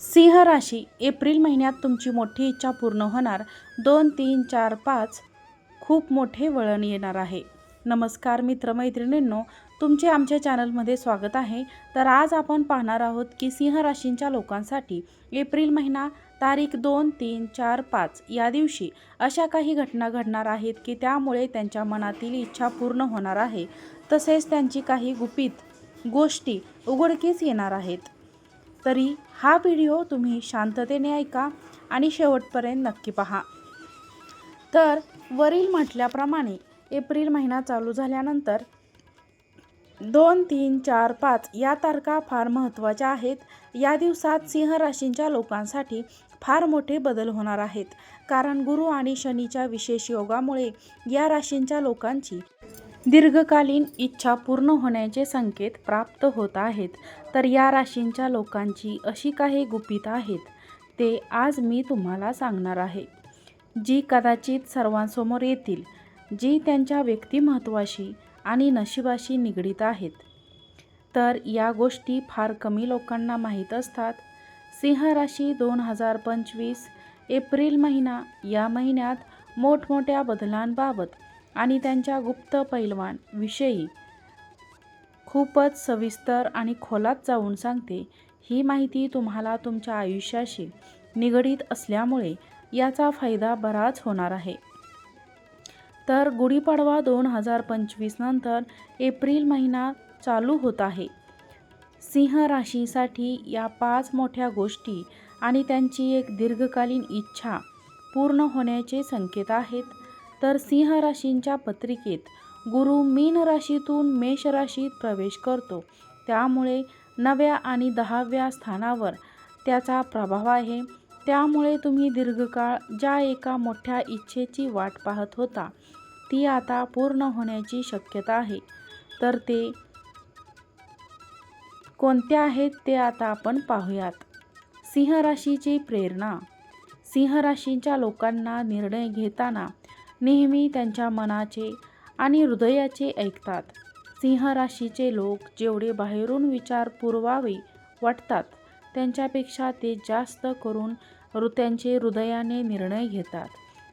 सिंह राशी एप्रिल महिन्यात तुमची मोठी इच्छा पूर्ण होणार. दोन तीन चार पाच खूप मोठे वळण येणार आहे. नमस्कार मित्रमैत्रिणींनो तुमचे आमच्या चॅनलमध्ये स्वागत आहे. तर आज आपण पाहणार आहोत की सिंह राशींच्या लोकांसाठी एप्रिल महिना तारीख दोन तीन चार पाच या दिवशी अशा काही घटना घडणार आहेत की त्यामुळे त्यांच्या मनातील इच्छा पूर्ण होणार आहे. तसेच त्यांची काही गुपित गोष्टी उघडकीस येणार आहेत. तरी हा व्हिडिओ तुम्ही शांततेने ऐका आणि शेवटपर्यंत नक्की पहा. तर वरील म्हटल्याप्रमाणे एप्रिल महिना चालू झाल्यानंतर दोन तीन चार पाच या तारखा फार महत्त्वाच्या आहेत. या दिवसात सिंह राशींच्या लोकांसाठी फार मोठे बदल होणार आहेत. कारण गुरु आणि शनीच्या विशेष योगामुळे या राशींच्या लोकांची दीर्घकालीन इच्छा पूर्ण होण्याचे संकेत प्राप्त होत आहेत. तर या राशींच्या लोकांची अशी काही गुपित आहेत. ते आज मी तुम्हाला सांगणार आहे. जी कदाचित सर्वांसमोर येतील जी त्यांच्या व्यक्तिमत्वाशी आणि नशिबाशी निगडीत आहेत. तर या गोष्टी फार कमी लोकांना माहीत असतात. सिंह राशी दोन हजार पंचवीस एप्रिल महिना या महिन्यात मोठमोठ्या बदलांबाबत आणि त्यांच्या गुप्त पैलवान विषयी खूपच सविस्तर आणि खोलात जाऊन सांगते. ही माहिती तुम्हाला तुमच्या आयुष्याशी निगडीत असल्यामुळे याचा फायदा बराच होणार आहे. तर गुढीपाडवा दोन हजार पंचवीस नंतर एप्रिल महिना चालू होत आहे. सिंह राशीसाठी या पाच मोठ्या गोष्टी आणि त्यांची एक दीर्घकालीन इच्छा पूर्ण होण्याचे संकेत आहेत. तर सिंह राशींच्या पत्रिकेत गुरु मीन राशीतून मेष राशीत प्रवेश करतो. त्यामुळे नव्या आणि दहाव्या स्थानावर त्याचा प्रभाव आहे. त्यामुळे तुम्ही दीर्घकाळ ज्या एका मोठ्या इच्छेची वाट पाहत होता ती आता पूर्ण होण्याची शक्यता आहे. तर ते कोणत्या आहेत ते आता आपण पाहूयात. सिंह राशीची प्रेरणा. सिंह राशीच्या लोकांना निर्णय घेताना नेहमी त्यांच्या मनाचे आणि हृदयाचे ऐकतात. सिंह राशीचे लोक जेवढे बाहेरून विचार पुरवावे वाटतात त्यांच्यापेक्षा ते जास्त करून हृ त्यांचे हृदयाने निर्णय घेतात.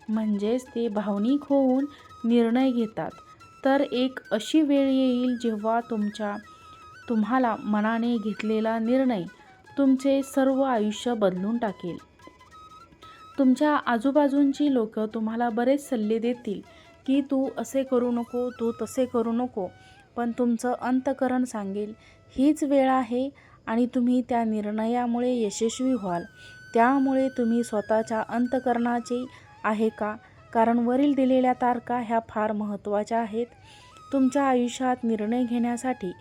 म्हणजेच ते भावनिक होऊन निर्णय घेतात. तर एक अशी वेळ येईल जेव्हा तुमच्या तुम्हाला मनाने घेतलेला निर्णय तुमचे सर्व आयुष्य बदलून टाकेल. तुमच्या आजूबाजूंची लोक तुम्हाला बरेच सल्ले देतील की तू असे करू नको तू तसे करू नको. पण तुमचं अंतकरण सांगेल हीच वेळ आहे आणि तुम्ही त्या निर्णयामुळे यशस्वी व्हाल. त्यामुळे तुम्ही स्वतःच्या अंतकरणाचे आहे का? कारण वरील दिलेल्या तारखा ह्या फार महत्त्वाच्या आहेत. तुमच्या आयुष्यात निर्णय घेण्यासाठी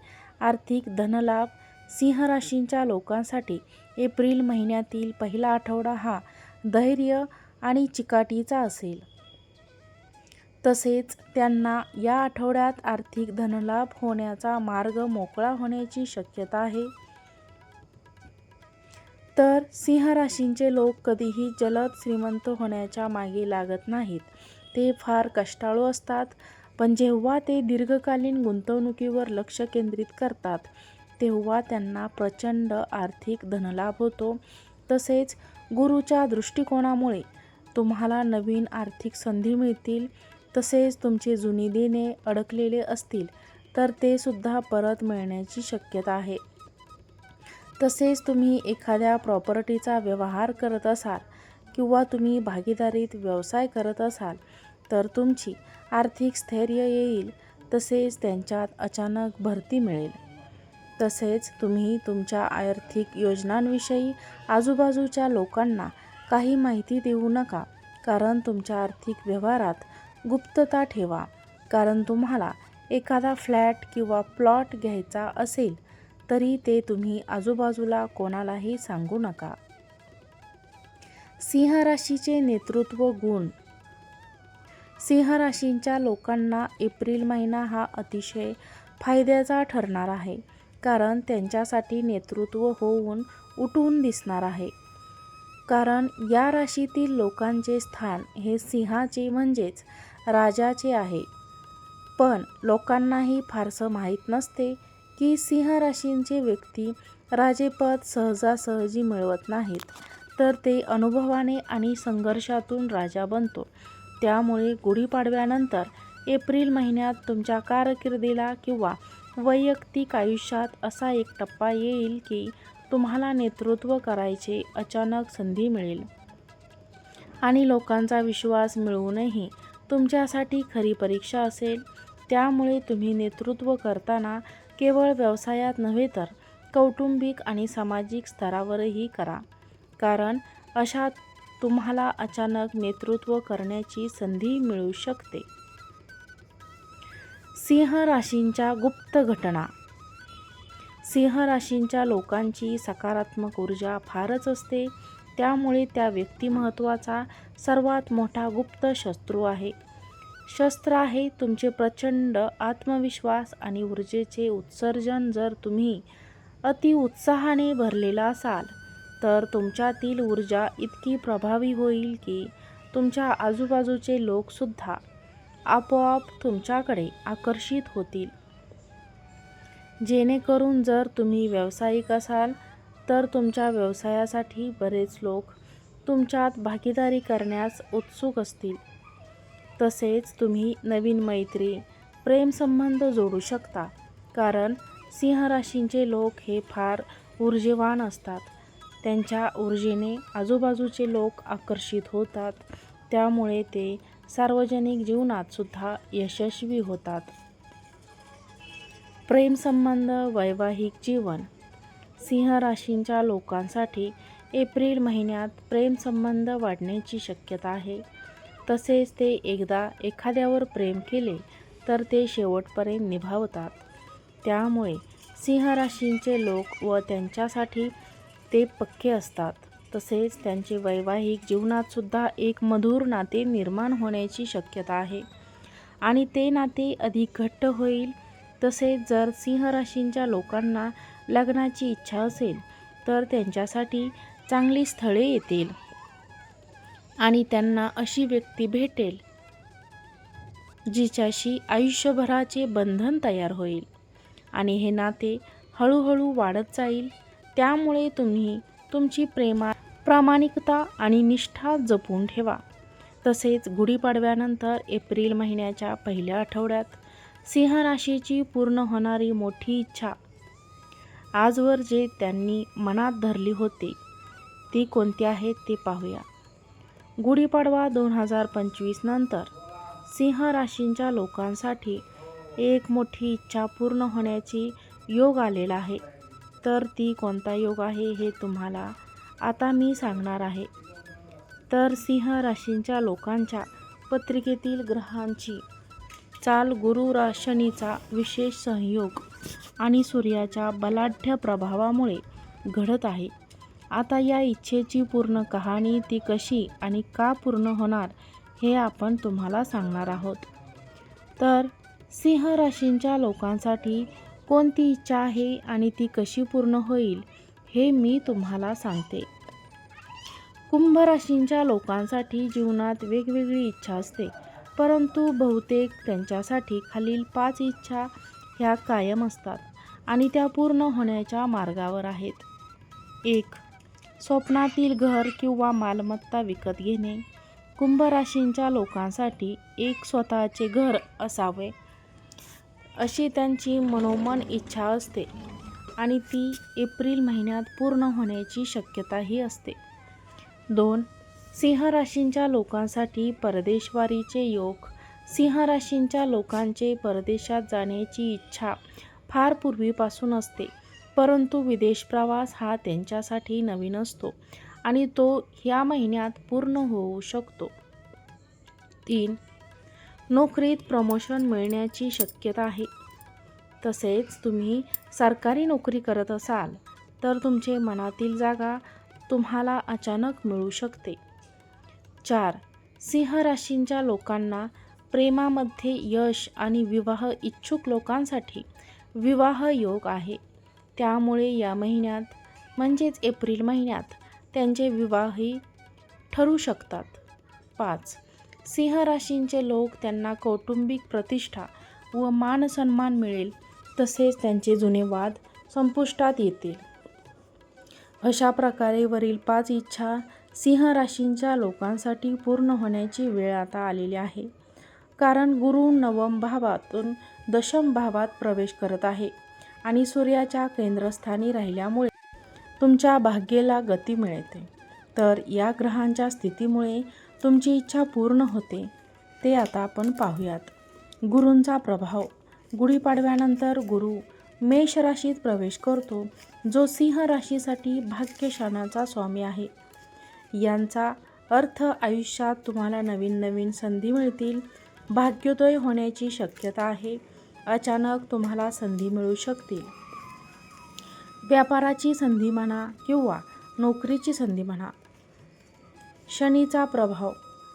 आर्थिक धनलाभ सिंह राशींच्या लोकांसाठी एप्रिल महिन्यातील पहिला आठवडा हा धैर्य आणि चिकाटीचा असेल. तसेच त्यांना या आठवड्यात आर्थिक धनलाभ होण्याचा मार्ग मोकळा होण्याची शक्यता आहे. तर सिंह राशींचे लोक कधीही जलद श्रीमंत होण्याच्या मागे लागत नाहीत. ते फार कष्टाळू असतात. पण जेव्हा ते दीर्घकालीन गुंतवणुकीवर लक्ष केंद्रित करतात तेव्हा त्यांना प्रचंड आर्थिक धनलाभ होतो. तसेच गुरुच्या दृष्टिकोनामुळे तुम्हाला नवीन आर्थिक संधी मिळतील तसेच तुमचे जुनी देणे अडकलेले असतील तर ते सुद्धा परत मिळण्याची शक्यता आहे. तसेच तुम्ही एखाद्या प्रॉपर्टीचा व्यवहार करत असाल किंवा तुम्ही भागीदारीत व्यवसाय करत असाल तर तुमची आर्थिक स्थैर्य येईल तसेच त्यांच्यात अचानक भरती मिळेल. तसेच तुम्ही तुमच्या आर्थिक योजनांविषयी आजूबाजूच्या लोकांना काही माहिती देऊ नका. कारण तुमच्या आर्थिक व्यवहारात गुप्तता ठेवा. कारण तुम्हाला एखादा फ्लॅट किंवा प्लॉट घ्यायचा असेल तरी ते तुम्ही आजूबाजूला कोणालाही सांगू नका. सिंह राशीचे नेतृत्व गुण. सिंह राशींच्या लोकांना एप्रिल महिना हा अतिशय फायद्याचा ठरणार आहे. कारण त्यांच्यासाठी नेतृत्व होऊन उठून दिसणार आहे. कारण या राशीतील लोकांचे स्थान हे सिंहाचे म्हणजेच राजाचे आहे. पण लोकांनाही फारसं माहीत नसते की सिंह राशींचे व्यक्ती राजेपद सहजासहजी मिळवत नाहीत तर ते अनुभवाने आणि संघर्षातून राजा बनतो. त्यामुळे गुढीपाडव्यानंतर एप्रिल महिन्यात तुमच्या कारकिर्दीला किंवा वैयक्तिक आयुष्यात असा एक टप्पा येईल की तुम्हाला नेतृत्व करायचे अचानक संधी मिळेल. आणि लोकांचा विश्वास मिळवूनही तुमच्यासाठी खरी परीक्षा असेल. त्यामुळे तुम्ही नेतृत्व करताना केवळ व्यवसायात नव्हे तर कौटुंबिक आणि सामाजिक स्तरावरही करा. कारण अशा तुम्हाला अचानक नेतृत्व करण्याची संधी मिळू शकते. सिंह राशींच्या गुप्त घटना. सिंह राशींच्या लोकांची सकारात्मक ऊर्जा फारच असते. त्यामुळे त्या व्यक्तिमत्वाचा सर्वात मोठा गुप्त शत्रू आहे. शस्त्र आहे तुमचे प्रचंड आत्मविश्वास आणि ऊर्जेचे उत्सर्जन जर तुम्ही अति उत्साहाने भरलेला असाल तर तुमच्यातील ऊर्जा इतकी प्रभावी होईल की तुमच्या आजूबाजूचे लोकसुद्धा आपोआप तुमच्याकडे आकर्षित होतील. जेणेकरून जर तुम्ही व्यावसायिक असाल तर तुमच्या व्यवसायासाठी बरेच लोक तुमच्यात भागीदारी करण्यास उत्सुक असतील. तसेच तुम्ही नवीन मैत्री प्रेमसंबंध जोडू शकता कारण सिंह राशींचे लोक हे फार ऊर्जेवान असतात. त्यांच्या ऊर्जेने आजूबाजूचे लोक आकर्षित होतात. त्यामुळे ते सार्वजनिक जीवनात सुद्धा यशस्वी होतात. प्रेमसंबंध वैवाहिक जीवन सिंह राशींच्या लोकांसाठी एप्रिल महिन्यात प्रेमसंबंध वाढण्याची शक्यता आहे. तसेच ते एकदा एखाद्यावर प्रेम केले तर ते शेवटपर्यंत निभावतात. त्यामुळे सिंह राशींचे लोक व त्यांच्यासाठी ते पक्के असतात. तसेच त्यांचे वैवाहिक जीवनातसुद्धा एक मधुर नाते निर्माण होण्याची शक्यता आहे. आणि ते नाते अधिक घट्ट होईल तसेच जर सिंह राशींच्या लोकांना लग्नाची इच्छा असेल तर त्यांच्यासाठी चांगली स्थळे येतील. आणि त्यांना अशी व्यक्ती भेटेल जिच्याशी आयुष्यभराचे बंधन तयार होईल. आणि हे नाते हळूहळू वाढत जाईल त्यामुळे तुम्ही तुमची प्रेमा प्रामाणिकता आणि निष्ठा जपून ठेवा. तसेच गुढीपाडव्यानंतर एप्रिल महिन्याच्या पहिल्या आठवड्यात सिंह राशीची पूर्ण होणारी मोठी इच्छा. आजवर जे त्यांनी मनात धरली होती ती कोणती आहेत ते पाहूया. गुढीपाडवा दोन हजार पंचवीस नंतर सिंह राशींच्या लोकांसाठी एक मोठी इच्छा पूर्ण होण्याची योग आलेला आहे. तर ती कोणता योग आहे हे तुम्हाला आता मी सांगणार आहे. तर सिंह राशींच्या लोकांच्या पत्रिकेतील ग्रहांची चाल गुरु शनीचा विशेष संयोग आणि सूर्याच्या बलाढ्य प्रभावामुळे घडत आहे. आता या इच्छेची पूर्ण कहाणी ती कशी आणि का पूर्ण होणार हे आपण तुम्हाला सांगणार आहोत. तर सिंह राशींच्या लोकांसाठी कोणती इच्छा आहे आणि ती कशी पूर्ण होईल हे मी तुम्हाला सांगते. कुंभ राशींच्या लोकांसाठी जीवनात वेगवेगळी इच्छा असते. परंतु बहुतेक त्यांच्यासाठी खालील पाच इच्छा ह्या कायम असतात आणि त्या पूर्ण होण्याच्या मार्गावर आहेत. एक स्वप्नातील घर किंवा मालमत्ता विकत घेणे. कुंभ राशींच्या लोकांसाठी एक स्वतःचे घर असावे अशी त्यांची मनोमन इच्छा असते आणि ती एप्रिल महिन्यात पूर्ण होण्याची शक्यताही असते. दोन. सिंह राशींच्या लोकांसाठी परदेशवारीचे योग. सिंह राशींच्या लोकांचे परदेशात जाण्याची इच्छा फार पूर्वीपासून असते परंतु विदेश प्रवास हा त्यांच्यासाठी नवीन असतो आणि तो ह्या महिन्यात पूर्ण होऊ शकतो. तीन. नोकरीत प्रमोशन मिळण्याची शक्यता आहे. तसेच तुम्ही सरकारी नोकरी करत असाल तर तुमचे मनातील जागा तुम्हाला अचानक मिळू शकते. चार. सिंह राशींच्या लोकांना प्रेमामध्ये यश आणि विवाह इच्छुक लोकांसाठी विवाह योग आहे. त्यामुळे या महिन्यात म्हणजेच एप्रिल महिन्यात त्यांचे विवाहही ठरू शकतात. पाच. सिंह राशींचे लोक त्यांना कौटुंबिक प्रतिष्ठा व मानसन्मान मिळेल तसेच त्यांचे जुने वाद संपुष्टात येतील. अशा प्रकारे वरील पाच इच्छा सिंह राशींच्या लोकांसाठी पूर्ण होण्याची वेळ आता आलेली आहे. कारण गुरु नवम भावातून दशम भावात प्रवेश करत आहे आणि सूर्याच्या केंद्रस्थानी राहिल्यामुळे तुमच्या भाग्येला गती मिळते. तर या ग्रहांच्या स्थितीमुळे तुमची इच्छा पूर्ण होते ते आता आपण पाहूयात. गुरूंचा प्रभाव. गुढीपाडव्यानंतर गुरु मेष राशीत प्रवेश करतो. जो सिंह राशीसाठी भाग्यशानाचा स्वामी आहे. यांचा अर्थ आयुष्यात तुम्हाला नवीन नवीन संधी मिळतील. भाग्योदय होण्याची शक्यता आहे. अचानक तुम्हाला संधी मिळू शकतील. व्यापाराची संधी म्हणा किंवा नोकरीची संधी म्हणा. शनीचा प्रभाव.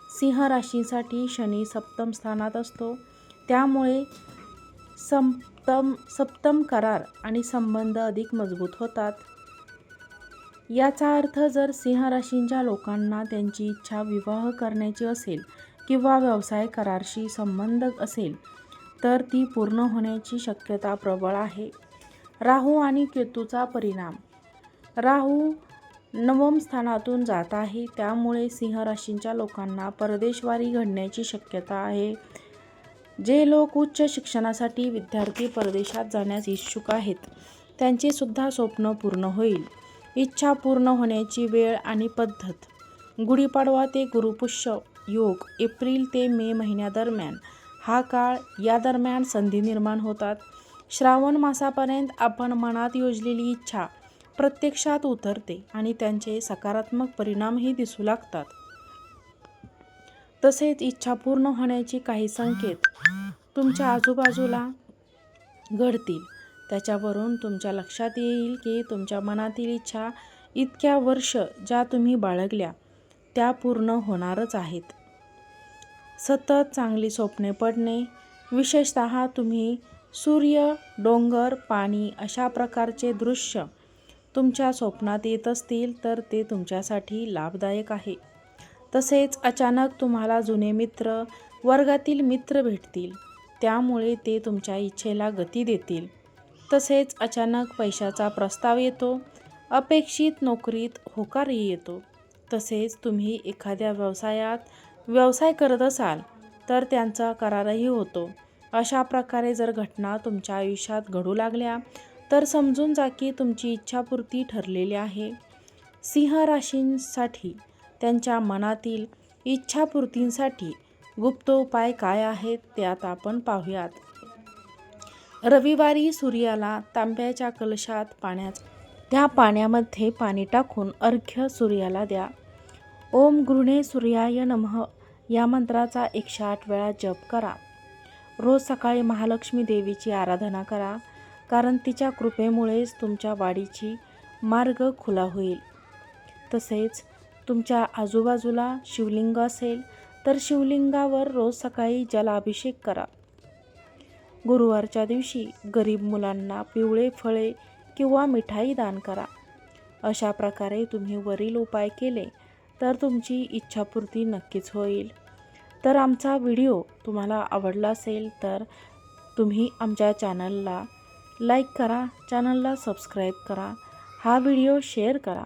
सिंह राशीसाठी शनी सप्तम स्थानात असतो. त्यामुळे सं सप्तम सप्तम करार आणि संबंध अधिक मजबूत होतात. याचा अर्थ जर सिंह राशींच्या लोकांना त्यांची इच्छा विवाह करण्याची असेल किंवा व्यवसाय करारशी संबंध असेल तर ती पूर्ण होण्याची शक्यता प्रबळ आहे. राहू आणि केतूचा परिणाम. राहू नवम स्थानातून जात आहे त्यामुळे सिंह राशींच्या लोकांना परदेशवारी घडण्याची शक्यता आहे. जे लोक उच्च शिक्षणासाठी विद्यार्थी परदेशात जाण्यास इच्छुक आहेत त्यांचे सुद्धा स्वप्न पूर्ण होईल. इच्छा पूर्ण होण्याची वेळ आणि पद्धत. गुढीपाडवा ते गुरुपुष्य योग एप्रिल ते मे महिन्यादरम्यान. हा काळ या दरम्यान संधी निर्माण होतात. श्रावण मासापर्यंत आपण मनात योजलेली इच्छा प्रत्यक्षात उतरते आणि त्यांचे सकारात्मक परिणामही दिसू लागतात. तसेच इच्छा पूर्ण होण्याची काही संकेत तुमच्या आजूबाजूला घडतील. त्याच्यावरून तुमच्या लक्षात येईल की तुमच्या मनातील इच्छा इतक्या वर्ष ज्या तुम्ही बाळगल्या त्या पूर्ण होणारच आहेत. सतत चांगली स्वप्ने पडणे विशेषत तुम्ही सूर्य डोंगर पाणी अशा प्रकारचे दृश्य तुमच्या स्वप्नात येत असतील तर ते तुमच्यासाठी लाभदायक आहे. तसेच अचानक तुम्हाला जुने मित्र वर्गातील मित्र भेटतील. त्यामुळे ते तुमच्या इच्छेला गती देतील. तसेच अचानक पैशाचा प्रस्ताव येतो. अपेक्षित नोकरीत होकारही येतो. तसेच तुम्ही एखाद्या व्यवसायात व्यवसाय करत असाल तर त्यांचा करारही होतो. अशा प्रकारे जर घटना तुमच्या आयुष्यात घडू लागल्या तर समजून जा की तुमची इच्छापूर्ती ठरलेली आहे. सिंह राशींसाठी त्यांच्या मनातील इच्छापूर्तींसाठी गुप्त उपाय काय आहेत ते आता आपण पाहूयात. रविवारी सूर्याला तांब्याच्या कलशात पाण्यात त्या पाण्यामध्ये पाणी टाकून अर्घ्य सूर्याला द्या. ओम गृणे सूर्याय नमः या मंत्राचा एकशे आठ वेळा जप करा. रोज सकाळी महालक्ष्मी देवीची आराधना करा कारण तिच्या कृपेमुळेच तुमच्या वाढीची मार्ग खुला होईल. तसेच तुमच्या आजूबाजूला शिवलिंग असेल तर शिवलिंगावर रोज सकाळी जलाभिषेक करा. गुरुवारच्या दिवशी गरीब मुलांना पिवळे फळे किंवा मिठाई दान करा. अशा प्रकारे तुम्ही वरील उपाय केले तर तुमची इच्छापूर्ती नक्कीच होईल. तर आमचा व्हिडिओ तुम्हाला आवडला असेल तर तुम्ही आमच्या चॅनलला लाईक करा चॅनलला सबस्क्राईब करा हा व्हिडिओ शेअर करा.